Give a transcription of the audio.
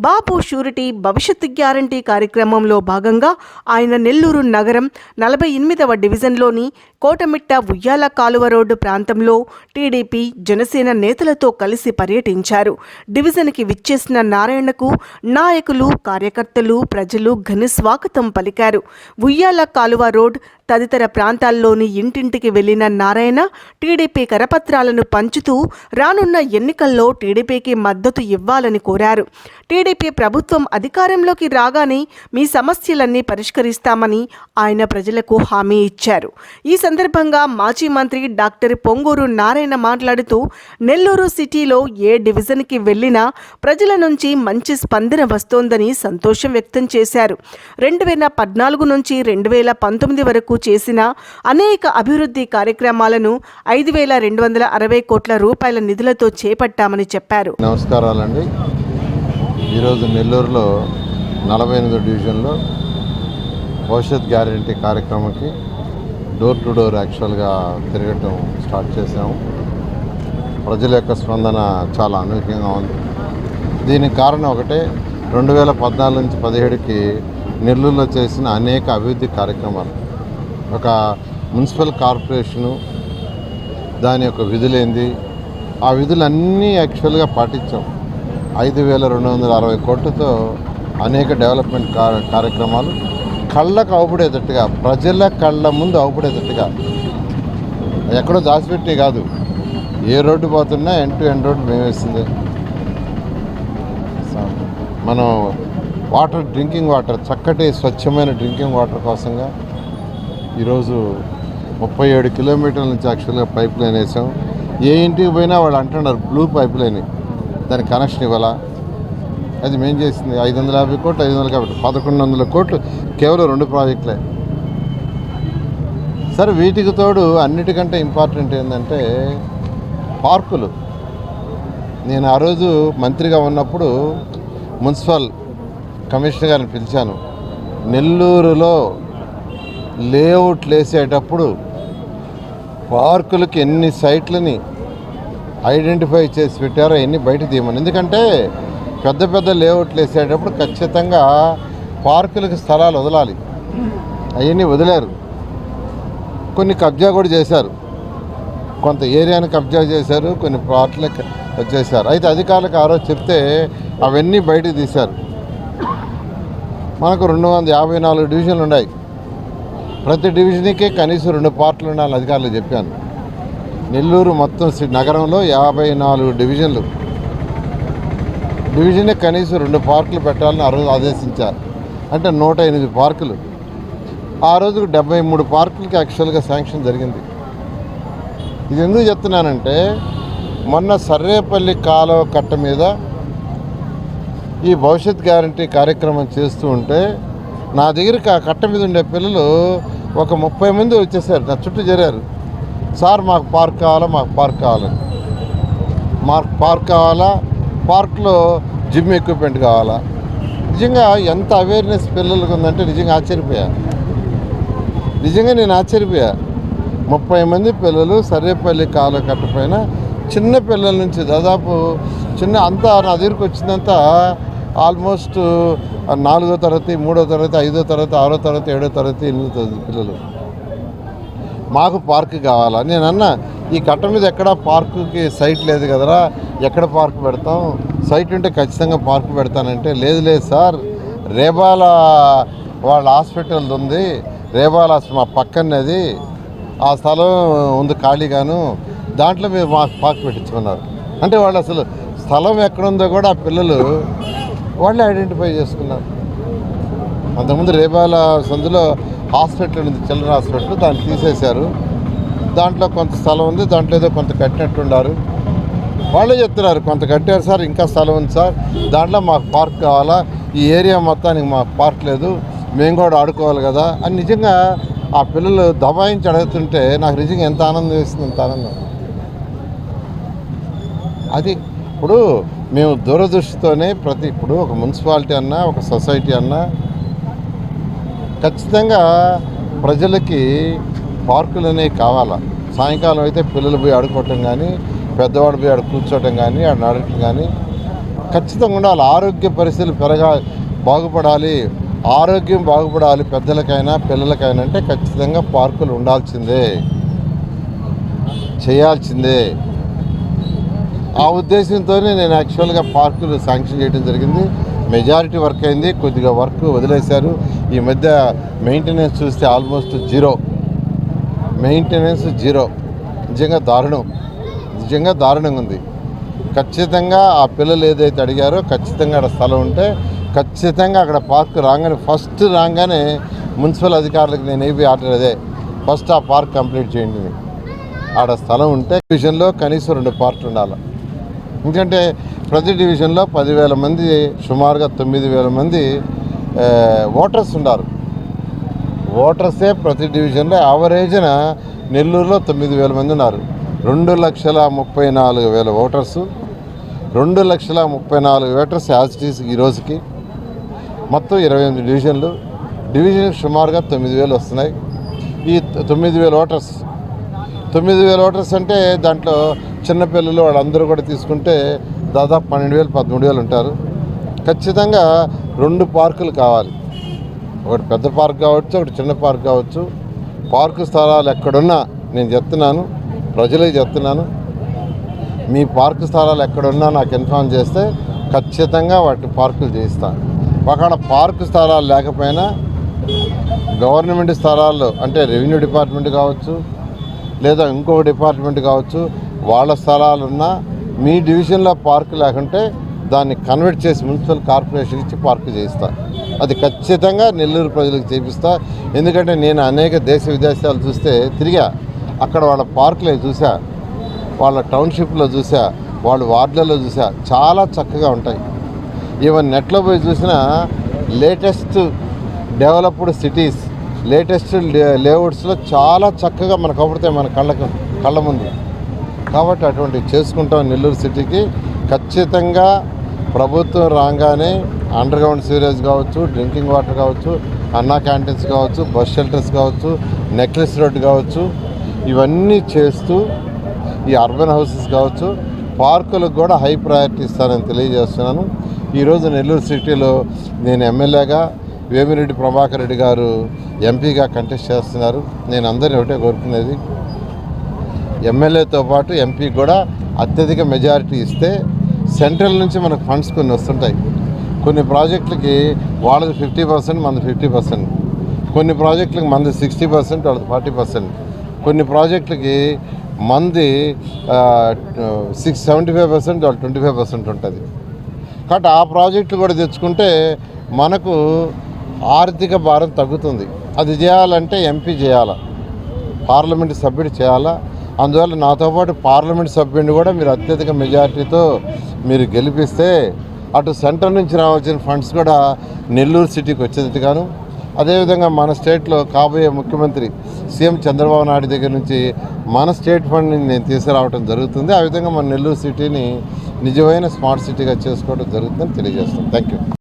బాపు surety భవిష్యత్తు guarantee కార్యక్రమంలో భాగంగా ఆయన నెల్లూరు నగరం నలభై ఎనిమిదవ డివిజన్లోని కోటమిట్ట ఉయ్యాల కాలువ రోడ్డు ప్రాంతంలో టీడీపీ జనసేన నేతలతో కలిసి పర్యటించారు. డివిజన్కి విచ్చేసిన నారాయణకు నాయకులు కార్యకర్తలు ప్రజలు ఘన స్వాగతం పలికారు. ఉయ్యాల కాలువ రోడ్ తదితర ప్రాంతాల్లోని ఇంటింటికి వెళ్ళిన నారాయణ టీడీపీ కరపత్రాలను పంచుతూ రానున్న ఎన్నికల్లో టీడీపీకి మద్దతు ఇవ్వాలని కోరారు. టీడీపీ ప్రభుత్వం అధికారంలోకి రాగానే మీ సమస్యలన్నీ పరిష్కరిస్తామని ఆయన ప్రజలకు హామీ ఇచ్చారు. ఈ సందర్భంగా మాజీ మంత్రి డాక్టర్ పొంగూరు నారాయణ మాట్లాడుతూ నెల్లూరు సిటీలో ఏ డివిజన్కి వెళ్ళినా ప్రజల నుంచి మంచి స్పందన వస్తోందని సంతోషం వ్యక్తం చేశారు. రెండు వేల పద్నాలుగు నుంచి రెండు వేల పంతొమ్మిది వరకు చేసిన అనేక అభివృద్ధి కార్యక్రమాలను ఐదు వేల రెండు వందల అరవై కోట్ల రూపాయల నిధులతో చేపట్టామని చెప్పారు. నమస్కారాలండి. ఈరోజు నెల్లూరులో నలభై ఎనిమిదో డివిజన్లో భవిష్యత్ గ్యారంటీ కార్యక్రమంకి డోర్ టు డోర్ యాక్చువల్గా తిరగటం స్టార్ట్ చేసాము ప్రజల యొక్క స్పందన చాలా అనూహ్యంగా ఉంది. దీనికి కారణం ఒకటే రెండు వేల పద్నాలుగు నుంచి పదిహేడుకి నెల్లూరులో చేసిన అనేక అభివృద్ధి కార్యక్రమాలు. ఒక మున్సిపల్ కార్పొరేషను దాని యొక్క విధులేంది? ఆ విధులన్నీ యాక్చువల్గా పాటించాం. ఐదు వేల రెండు వందల అరవై కోట్లతో అనేక డెవలప్మెంట్ కా- కార్యక్రమాలు. కళ్ళకు అవుపడేటట్టుగా ప్రజల కళ్ళ ముందు అవుపడేటట్టుగా. ఎక్కడో దాచిపెట్టి కాదు. ఏ రోడ్డు పోతున్నా ఎండ్ టు ఎండ్ రోడ్డు మేము వేసింది. మనం వాటర్ డ్రింకింగ్ వాటర్ చక్కటి స్వచ్ఛమైన డ్రింకింగ్ వాటర్ కోసంగా ఈరోజు ముప్పై ఏడు కిలోమీటర్ల నుంచి యాక్చువల్గా పైప్ లైన్ వేసాం. ఏ ఇంటికి పోయినా వాళ్ళు అంటున్నారు బ్లూ పైప్ లైన్ దాని కనెక్షన్ ఇవ్వాలా? అది మేం చేసింది ఐదు వందల యాభై కోట్లు ఐదు వందల కాబట్టి పదకొండు వందల కోట్లు కేవలం రెండు ప్రాజెక్టులే. సరే వీటికి తోడు అన్నిటికంటే ఇంపార్టెంట్ ఏంటంటే పార్కులు. నేను ఆ రోజు మంత్రిగా ఉన్నప్పుడు మున్సిపల్ కమిషనర్ గారిని పిలిచాను. నెల్లూరులో లేఅవుట్లు వేసేటప్పుడు పార్కులకి ఎన్ని సైట్లని ఐడెంటిఫై చేసి పెట్టారో ఎన్ని బయట తీయమని. ఎందుకంటే పెద్ద పెద్ద లేఅవుట్లు వేసేటప్పుడు ఖచ్చితంగా పార్కులకు స్థలాలు వదలాలి. అవన్నీ వదిలేరు. కొన్ని కబ్జా కూడా చేశారు. కొంత ఏరియాని కబ్జా చేశారు కొన్ని ప్లాట్లకు చేశారు. అయితే అధికారులకు ఆ రోజు చెప్తే అవన్నీ బయటకు తీశారు. మనకు రెండు వందల యాభై నాలుగు డివిజన్లు ఉన్నాయి. ప్రతి డివిజన్కి కనీసం రెండు పార్ట్లు ఉండాలని అధికారులు చెప్పాను. నెల్లూరు మొత్తం నగరంలో యాభై నాలుగు డివిజన్లు. డివిజన్కి కనీసం రెండు పార్కులు పెట్టాలని ఆ రోజు ఆదేశించారు. అంటే నూట ఎనిమిది పార్కులు. ఆ రోజుకు డెబ్బై మూడు పార్కులకి యాక్చువల్గా శాంక్షన్ జరిగింది. ఇది ఎందుకు చెప్తున్నానంటే మొన్న సర్రేపల్లి కాలువ కట్ట మీద ఈ భవిష్యత్ గ్యారంటీ కార్యక్రమం చేస్తూ ఉంటే నా దగ్గరికి ఆ కట్ట మీద ఉండే పిల్లలు ఒక ముప్పై మంది వచ్చేసారు. నా చుట్టూ చేరారు సార్ మాకు పార్క్ కావాలా? మాకు పార్క్ కావాలని. మాకు పార్క్ కావాలా? పార్క్లో జిమ్ ఎక్విప్మెంట్ కావాలా? నిజంగా ఎంత అవేర్నెస్ పిల్లలకు ఉందంటే నిజంగా ఆశ్చర్యపోయా. నిజంగా నేను ఆశ్చర్యపోయా. ముప్పై మంది పిల్లలు సర్వేపల్లి కాలువ కట్టపైన చిన్న పిల్లల నుంచి దాదాపు చిన్న అంతా నా దగ్గరికి వచ్చిందంతా ఆల్మోస్ట్ నాలుగో తరగతి మూడో తరగతి ఐదో తరగతి ఆరో తరగతి ఏడో తరగతి ఎనిమిదో తరగతి పిల్లలు. మాకు పార్క్ కావాలా? నేను అన్న ఈ కట్ట మీద ఎక్కడ పార్కుకి సైట్ లేదు కదరా? ఎక్కడ పార్క్ పెడతాం? సైట్ ఉంటే ఖచ్చితంగా పార్క్ పెడతానంటే లేదు లేదు సార్. రేబాల వాళ్ళ హాస్పిటల్ ఉంది. రేబాల మా పక్కన్నది. ఆ స్థలం ఉంది ఖాళీగాను. దాంట్లో మీరు మాకు పార్క్ పెట్టించుకున్నారు. అంటే వాళ్ళు అసలు స్థలం ఎక్కడుందో కూడా ఆ పిల్లలు వాళ్ళే ఐడెంటిఫై చేసుకున్నారు. అంతకుముందు రేపాల సందులో హాస్పిటల్ ఉంది చిల్డ్రన్ హాస్పిటల్ దాన్ని తీసేశారు. దాంట్లో కొంత స్థలం ఉంది దాంట్లో ఏదో కొంత కట్టినట్టున్నారు వాళ్ళే చెప్తున్నారు కొంత కట్టారు సార్ ఇంకా స్థలం ఉంది సార్. దాంట్లో మాకు పార్క్ కావాలా ఈ ఏరియా మొత్తానికి మాకు పార్క్ లేదు మేము కూడా ఆడుకోవాలి కదా. అని నిజంగా ఆ పిల్లలు దబాయించి అడుగుతుంటే నాకు నిజంగా ఎంత ఆనందం వేస్తుంది ఎంత ఆనందం. అది ఇప్పుడు మేము దూరదృష్టితోనే ప్రతి ఇప్పుడు ఒక మున్సిపాలిటీ అన్నా ఒక సొసైటీ అన్నా ఖచ్చితంగా ప్రజలకి పార్కులు అనేవి కావాలా? సాయంకాలం అయితే పిల్లలు పోయి ఆడుకోవటం కానీ పెద్దవాడు పోయి ఆడు కూర్చోవటం కానీ ఆడ నడటం కానీ ఖచ్చితంగా ఉండాలి. ఆరోగ్య పరిస్థితులు పెరగా బాగుపడాలి. ఆరోగ్యం బాగుపడాలి పెద్దలకైనా పిల్లలకైనా అంటే ఖచ్చితంగా పార్కులు ఉండాల్సిందే. చేయాల్సిందే. ఆ ఉద్దేశంతోనే నేను యాక్చువల్గా పార్కులు శాంక్షన్ చేయడం జరిగింది. మెజారిటీ వర్క్ అయింది. కొద్దిగా వర్క్ వదిలేశారు. ఈ మధ్య మెయింటెనెన్స్ చూస్తే ఆల్మోస్ట్ జీరో. Maintenance zero. నిజంగా దారుణం. నిజంగా దారుణంగా ఉంది. ఖచ్చితంగా ఆ పిల్లలు ఏదైతే అడిగారో ఖచ్చితంగా అక్కడ స్థలం ఉంటే ఖచ్చితంగా అక్కడ పార్క్ రాగానే ఫస్ట్ రాగానే మున్సిపల్ అధికారులకు నేను ఏవి ఆర్డర్ అదే ఫస్ట్ ఆ పార్క్ కంప్లీట్ చేయండి. ఆడ స్థలం ఉంటే విజన్లో కనీసం రెండు పార్ట్లు ఉండాలి. ఎందుకంటే ప్రతి డివిజన్లో పదివేల మంది సుమారుగా తొమ్మిది వేల మంది ఓటర్స్ ఉన్నారు. ఓటర్సే ప్రతి డివిజన్లో యావరేజ్న నెల్లూరులో తొమ్మిది వేల మంది ఉన్నారు. రెండు లక్షల ముప్పై నాలుగు వేల ఓటర్సు రెండు లక్షల ముప్పై నాలుగు ఓటర్స్ యాజిటీస్ ఈ రోజుకి. మొత్తం ఇరవై ఎనిమిది డివిజన్లు. డివిజన్కి సుమారుగా తొమ్మిది వేలు వస్తున్నాయి. ఈ తొమ్మిది వేల ఓటర్స్ తొమ్మిది వేల ఓటర్స్ అంటే దాంట్లో చిన్నపిల్లలు వాళ్ళందరూ కూడా తీసుకుంటే దాదాపు పన్నెండు వేలు పదమూడు వేలు ఉంటారు. ఖచ్చితంగా రెండు పార్కులు కావాలి. ఒకటి పెద్ద పార్క్ కావచ్చు ఒకటి చిన్న పార్క్ కావచ్చు. పార్కు స్థలాలు ఎక్కడున్నా నేను చెప్తున్నాను ప్రజలకు చెప్తున్నాను. మీ పార్కు స్థలాలు ఎక్కడున్నా నాకు ఇన్ఫామ్ చేస్తే ఖచ్చితంగా వాటి పార్కులు చేయిస్తాను ఒకవేళ పార్కు స్థలాలు లేకపోయినా గవర్నమెంట్ స్థలాల్లో అంటే రెవెన్యూ డిపార్ట్మెంట్ కావచ్చు లేదా ఇంకో డిపార్ట్మెంట్ కావచ్చు వాళ్ళ స్థలాలు ఉన్నా మీ డివిజన్లో పార్కు లేకుంటే దాన్ని కన్వర్ట్ చేసి మున్సిపల్ కార్పొరేషన్ ఇచ్చి పార్కు చేయిస్తా. అది ఖచ్చితంగా నెల్లూరు ప్రజలకు చేపిస్తా. ఎందుకంటే నేను అనేక దేశ విదేశాలు చూస్తే తిరిగా అక్కడ వాళ్ళ పార్కులే చూసా వాళ్ళ టౌన్షిప్లో చూసా వాళ్ళ వార్డులలో చూసా. చాలా చక్కగా ఉంటాయి. ఈవెన్ నెట్లో పోయి చూసినా లేటెస్ట్ డెవలప్డ్ సిటీస్ లేటెస్ట్ లేఅవుట్స్లో చాలా చక్కగా మనకు అవుతాయి మన కళ్ళకు కళ్ళ ముందు. కాబట్టి అటువంటివి చేసుకుంటాం నెల్లూరు సిటీకి. ఖచ్చితంగా ప్రభుత్వం రాగానే అండర్ గ్రౌండ్ సీవరేజ్ కావచ్చు డ్రింకింగ్ వాటర్ కావచ్చు అన్నా క్యాంటీన్స్ కావచ్చు బస్ షెల్టర్స్ కావచ్చు నెక్లెస్ రోడ్ కావచ్చు ఇవన్నీ చేస్తూ ఈ అర్బన్ హౌసెస్ కావచ్చు పార్కులకు కూడా హై ప్రయారిటీ ఇస్తానని తెలియజేస్తున్నాను. ఈరోజు నెల్లూరు సిటీలో నేను ఎమ్మెల్యేగా వేమిరెడ్డి ప్రభాకర్ రెడ్డి గారు ఎంపీగా కంటెస్ట్ చేస్తున్నారు. నేను అందరిని ఒకటే కోరుకునేది ఎమ్మెల్యేతో పాటు ఎంపీ కూడా అత్యధిక మెజారిటీ ఇస్తే సెంట్రల్ నుంచి మనకు ఫండ్స్ కొన్ని వస్తుంటాయి. కొన్ని ప్రాజెక్టులకి వాళ్ళది ఫిఫ్టీ పర్సెంట్ మనది ఫిఫ్టీ పర్సెంట్ కొన్ని ప్రాజెక్టులకి మనది సిక్స్టీ పర్సెంట్ వాళ్ళది ఫార్టీ పర్సెంట్ కొన్ని ప్రాజెక్టులకి మంది సిక్స్ సెవెంటీ ఫైవ్ పర్సెంట్ వాళ్ళు ట్వంటీ ఫైవ్ పర్సెంట్ ఉంటుంది. కాబట్టి ఆ ప్రాజెక్టులు కూడా తెచ్చుకుంటే మనకు ఆర్థిక భారం తగ్గుతుంది. అది చేయాలంటే ఎంపీ చేయాలా? పార్లమెంట్ సభ్యుడు చేయాలా? అందువల్ల నాతో పాటు పార్లమెంట్ సభ్యుడిని కూడా మీరు అత్యధిక మెజారిటీతో మీరు గెలిపిస్తే అటు సెంటర్ నుంచి రావాల్సిన ఫండ్స్ కూడా నెల్లూరు సిటీకి వచ్చేట్టుగాను అదేవిధంగా మన స్టేట్లో కాబోయే ముఖ్యమంత్రి సీఎం చంద్రబాబు నాయుడు దగ్గర నుంచి మన స్టేట్ ఫండ్ని నేను తీసుకురావడం జరుగుతుంది. ఆ విధంగా మన నెల్లూరు సిటీని నిజమైన స్మార్ట్ సిటీగా చేసుకోవడం జరుగుతుందని తెలియజేస్తాను థ్యాంక్ యూ